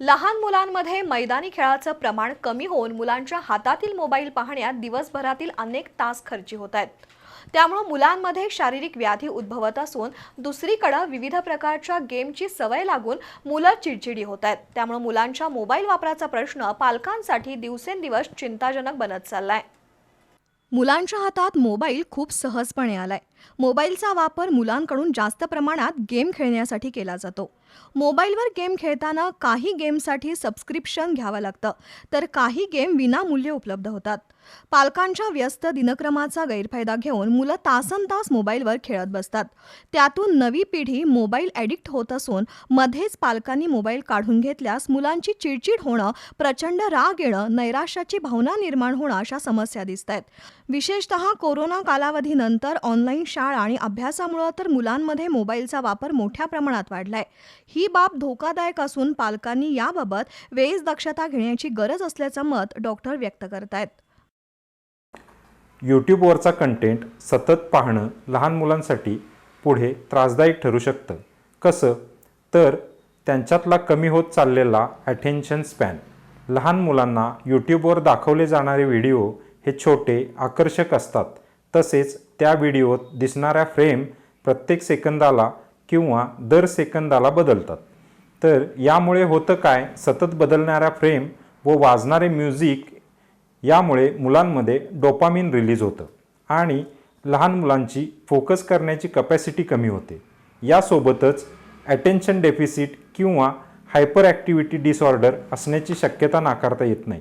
लहान मुलांमध्ये मैदानी खेळाचं प्रमाण कमी होऊन मुलांच्या हातातील मोबाईल पाहण्यात दिवसभरातील अनेक तास खर्ची होत आहेत. त्यामुळे मुलांमध्ये शारीरिक व्याधी उद्भवत असून दुसरीकडे विविध प्रकारच्या गेमची सवय लागून मुलं चिडचिडी होत आहेत. त्यामुळे मुलांच्या मोबाईल वापराचा प्रश्न पालकांसाठी दिवसेंदिवस चिंताजनक बनत चाललाय. मुलांच्या हातात मोबाईल खूप सहजपणे आलाय. मोबाईलचा वापर मुलांकडून जास्त प्रमाणात गेम खेळण्यासाठी केला जातो. मोबाईलवर गेम खेळताना काही गेमसाठी सबस्क्रिप्शन घ्यावं लागतं तर काही गेम विनामूल्य उपलब्ध होतात. पालकांच्या व्यस्त दिनक्रमाचा गैरफायदा घेऊन मुलं तासन तास मोबाईलवर खेळत बसतात. त्यातून नवी पिढी मोबाईल ॲडिक्ट होत असून मध्येच पालकांनी मोबाईल काढून घेतल्यास मुलांची चिडचिड होणं प्रचंड राग येणं नैराश्याची भावना निर्माण होणं अशा समस्या दिसत आहेत विशेषतः कोरोना कालावधीनंतर ऑनलाईन शाळा आणि अभ्यासामुळं तर मुलांमध्ये मोबाईलचा वापर मोठ्या प्रमाणात वाढलाय. ही बाब धोकादायक असून पालकांनी याबाबत वेळीच दक्षता घेण्याची गरज असल्याचं मत डॉक्टर व्यक्त करतायत. यूट्यूबवरचा कंटेंट सतत पाहणं लहान मुलांसाठी पुढे त्रासदायक ठरू शकतं. कसं? तर त्यांच्यातला कमी होत चाललेला अटेन्शन स्पॅन लहान मुलांना यूट्यूबवर दाखवले जाणारे व्हिडिओ हे छोटे आकर्षक असतात. तसेच त्या व्हिडिओत दिसणाऱ्या फ्रेम प्रत्येक सेकंदाला किंवा दर सेकंदाला बदलतात. तर यामुळे होतं काय? सतत बदलणाऱ्या फ्रेम व वाजणारे म्युझिक यामुळे मुलांमध्ये डोपामिन रिलीज होतं आणि लहान मुलांची फोकस करण्याची कपॅसिटी कमी होते. यासोबतच ॲटेन्शन डेफिसिट किंवा हायपर ॲक्टिव्हिटी डिसऑर्डर असण्याची शक्यता नाकारता येत नाही.